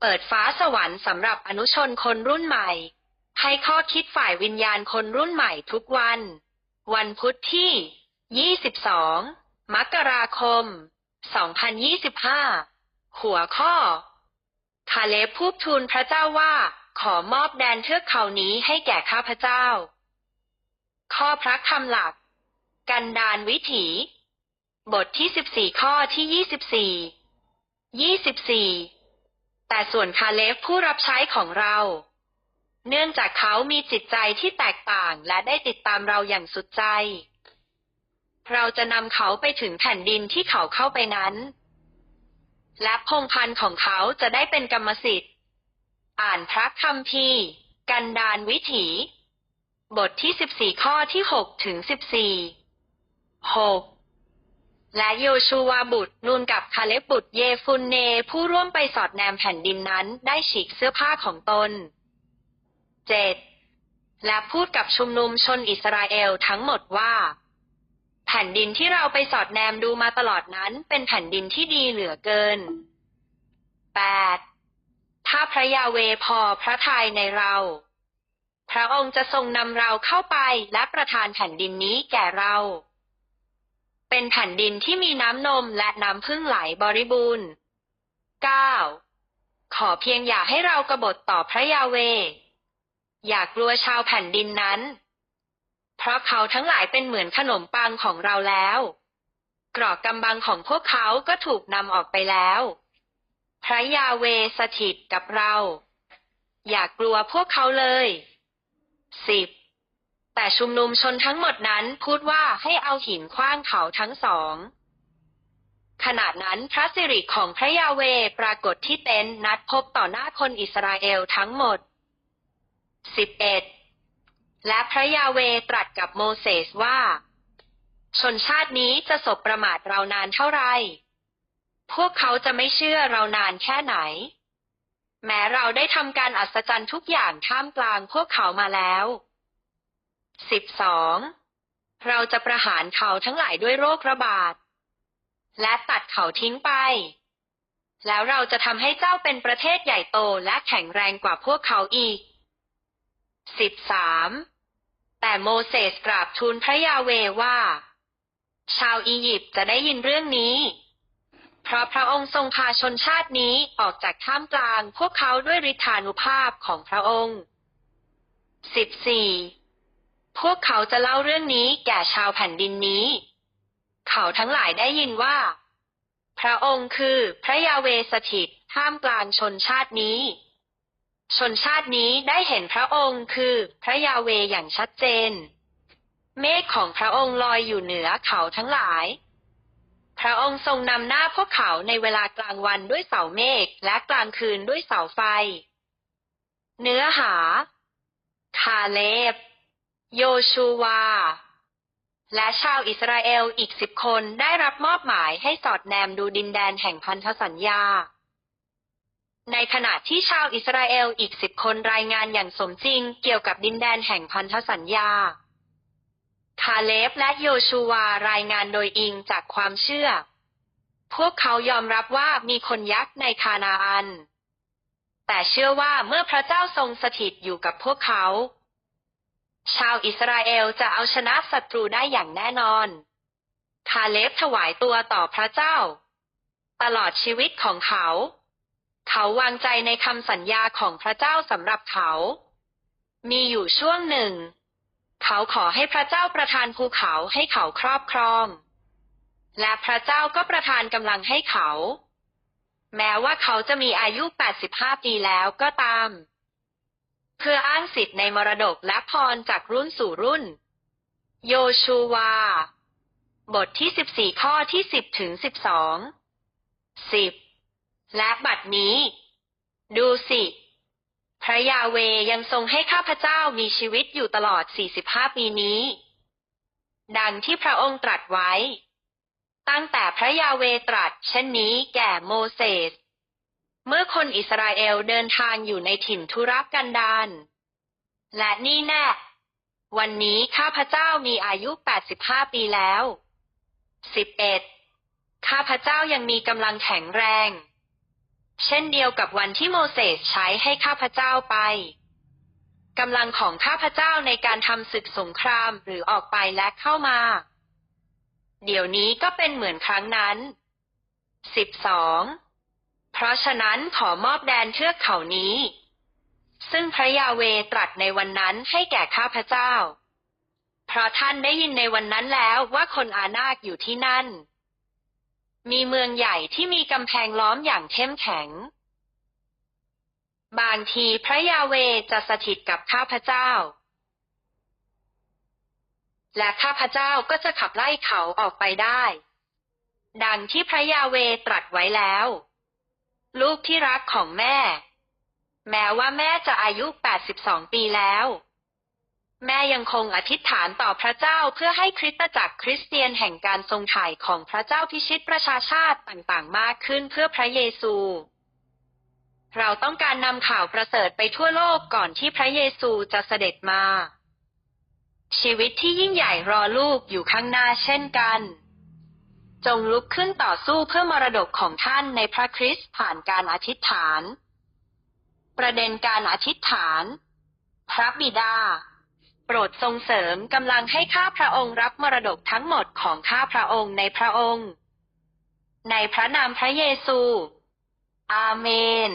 เปิดฟ้าสวรรค์สำหรับอนุชนคนรุ่นใหม่ ให้ข้อคิดฝ่ายวิญญาณคนรุ่นใหม่ทุกวัน วันพุธที่ 22 มกราคม 2025 หัวข้อ คาเลบพูดทูลพระเจ้าว่า ขอมอบแดนเทือกเขานี้ให้แก่ข้าพเจ้า ข้อพระคำหลัก กันดานวิถี บทที่ 14 ข้อที่ 24 24 แต่ส่วนคาเลฟผู้รับใช้ของเรา เนื่องจากเขามีจิตใจที่แตกต่างและได้ติดตามเราอย่างสุดใจ เราจะนำเขาไปถึงแผ่นดินที่เขาเข้าไปนั้น และพงพันธ์ของเขาจะได้เป็นกรรมสิทธิ์ อ่านพระคัมภีร์กันดานวิถี บทที่ 14 ข้อที่ 6 ถึง 14 6 และโยชูวาบุตรนูนกับคาเลบบุตรเยฟุนเน ผู้ร่วมไปสอดแนมแผ่นดินนั้นได้ฉีกเสื้อผ้าของตน 7. และพูดกับชุมนุมชนอิสราเอลทั้งหมดว่า แผ่นดินที่เราไปสอดแนมดูมาตลอดนั้นเป็นแผ่นดินที่ดีเหลือเกิน 8. ถ้าพระยาเวพอพระทัยในเรา พระองค์จะทรงนำเราเข้าไปและประทานแผ่นดินนี้แก่เรา เป็นแผ่นดินที่มีน้ำนมและน้ำพึ่งไหลบริบูรณ์ 9. ขอเพียงอย่าให้เรากบฏต่อพระยาเว อย่ากลัวชาวแผ่นดินนั้น เพราะเขาทั้งหลายเป็นเหมือนขนมปังของเราแล้ว กรอกกำบังของพวกเขาก็ถูกนำออกไปแล้ว พระยาเวสถิตกับเรา อย่ากลัวพวกเขาเลยสิบ แต่ชุมนุมชนทั้งหมดนั้นพูดว่าให้เอาหินคว้างเขาทั้งสอง ขณะนั้นพระสิริของพระยาเวปรากฏที่เต็นท์นัดพบต่อหน้าคนอิสราเอลทั้งหมด 11. และพระยาเวตรัสกับโมเสสว่า ชนชาตินี้จะสบประมาทเรานานเท่าไหร่พวกเขาจะไม่เชื่อเรานานแค่ไหน แม้เราได้ทำการอัศจรรย์ทุกอย่างท่ามกลางพวกเขามาแล้ว 12. เราจะประหารเขาทั้งหลายด้วยโรคระบาด และตัดเขาทิ้งไป แล้วเราจะทำให้เจ้าเป็นประเทศใหญ่โตและแข็งแรงกว่าพวกเขาอีก 13. แต่โมเสสกราบทูลพระยาเวว่า ชาวอียิปต์จะได้ยินเรื่องนี้ เพราะพระองค์ทรงพาชนชาตินี้ออกจากท่ามกลางพวกเขาด้วยฤทธานุภาพของพระองค์ 14. พวกเขาจะเล่าเรื่องนี้แก่ชาวแผ่นดินนี้ เขาทั้งหลายได้ยินว่า พระองค์คือพระยาเวสถิตท่ามกลางชนชาตินี้ ชนชาตินี้ได้เห็นพระองค์คือพระยาเวอย่างชัดเจน เมฆของพระองค์ลอยอยู่เหนือเขาทั้งหลาย พระองค์ทรงนำหน้าพวกเขาในเวลากลางวันด้วยเสาเมฆและกลางคืนด้วยเสาไฟ เนื้อหา คาเลบ โยชูวา และชาวอิสราเอลอีกสิบคนได้รับมอบหมายให้สอดแนมดูดินแดนแห่งพันธสัญญา ในขณะที่ชาวอิสราเอลอีกสิบคนรายงานอย่างสมจริงเกี่ยวกับดินแดนแห่งพันธสัญญา คาเลบและโยชูวารายงานโดยอิงจากความเชื่อ พวกเขายอมรับว่ามีคนยักษ์ในคานาอัน แต่เชื่อว่าเมื่อพระเจ้าทรงสถิตอยู่กับพวกเขา ชาวอิสราเอลจะเอาชนะศัตรูได้อย่างแน่นอน คาเลบถวายตัวต่อพระเจ้า ตลอดชีวิตของเขา เขาวางใจในคำสัญญาของพระเจ้าสำหรับเขา มีอยู่ช่วงหนึ่ง เขาขอให้พระเจ้าประทานภูเขาให้เขาครอบครอง และพระเจ้าก็ประทานกำลังให้เขา แม้ว่าเขาจะมีอายุ 85 ปีแล้วก็ตาม เพื่ออ้างสิทธิ์ในมรดกและพรจากรุ่นสู่รุ่น โยชูวา บทที่ 14 ข้อที่ 10 ถึง 12 10 และบัดนี้ ดูสิ พระยาเวยังทรงให้ข้าพเจ้ามีชีวิตอยู่ตลอด 45 ปีนี้ ดังที่พระองค์ตรัสไว้ ตั้งแต่พระยาเวตรัสเช่นนี้แก่โมเสส เมื่อคนอิสราเอลเดินทางอยู่ในถิ่นทุรกันดารและนี่แน่ วันนี้ข้าพเจ้ามีอายุ 85 ปีแล้ว 11. ข้าพเจ้ายังมีกำลังแข็งแรง เช่นเดียวกับวันที่โมเสสใช้ให้ข้าพเจ้าไปกำลังของข้าพเจ้าในการทำศึกสงครามหรือออกไปและเข้ามา เดี๋ยวนี้ก็เป็นเหมือนครั้งนั้นสิบสอง เพราะฉะนั้นขอมอบแดนเทือกเขานี้ ซึ่งพระยาเวตรัสในวันนั้นให้แก่ข้าพเจ้า เพราะท่านได้ยินในวันนั้นแล้วว่าคนอานาคอยู่ที่นั่น มีเมืองใหญ่ที่มีกำแพงล้อมอย่างเข้มแข็ง บางทีพระยาเวจะสถิตกับข้าพเจ้าและข้าพเจ้าก็จะขับไล่เขาออกไปได้ ดังที่พระยาเวตรัสไว้แล้ว ลูกที่รักของแม่ แม้ว่าแม่จะอายุ 82 ปีแล้ว แม่ยังคงอธิษฐานต่อพระเจ้าเพื่อให้คริสตจักรคริสเตียนแห่งการทรงถ่ายของพระเจ้าพิชิตประชาชาติต่างๆ มากขึ้นเพื่อพระเยซู เราต้องการนำข่าวประเสริฐไปทั่วโลกก่อนที่พระเยซูจะเสด็จมา ชีวิตที่ยิ่งใหญ่รอลูกอยู่ข้างหน้าเช่นกัน จงลุกขึ้นต่อสู้เพื่อมรดกของท่านในพระคริสต์ผ่านการอธิษฐาน ประเด็นการอธิษฐาน พระบิดา โปรดทรงเสริมกำลังให้ข้าพระองค์รับมรดกทั้งหมดของข้าพระองค์ในพระองค์ ในพระนามพระเยซู อาเมน